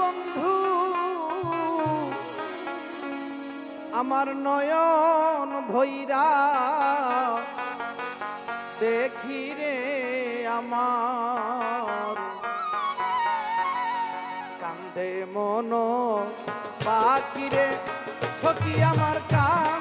বন্ধু আমার নয়ন ভৈরা দেখি রে আমার। কান্দে মন পাখিরে সখী আমার কা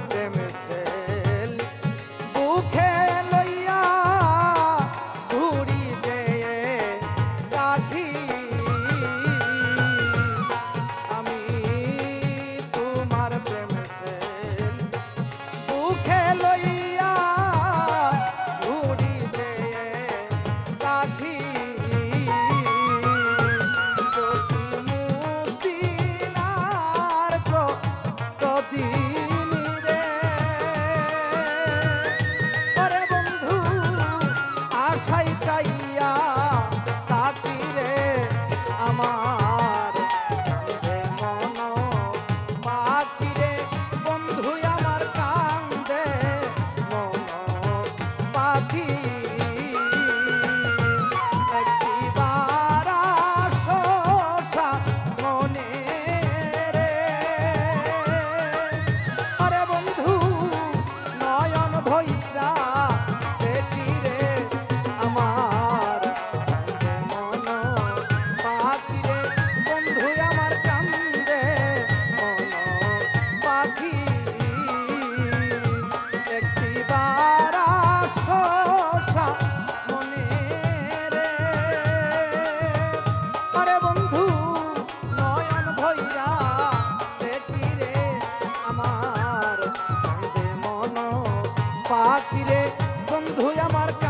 Prêmio. marca.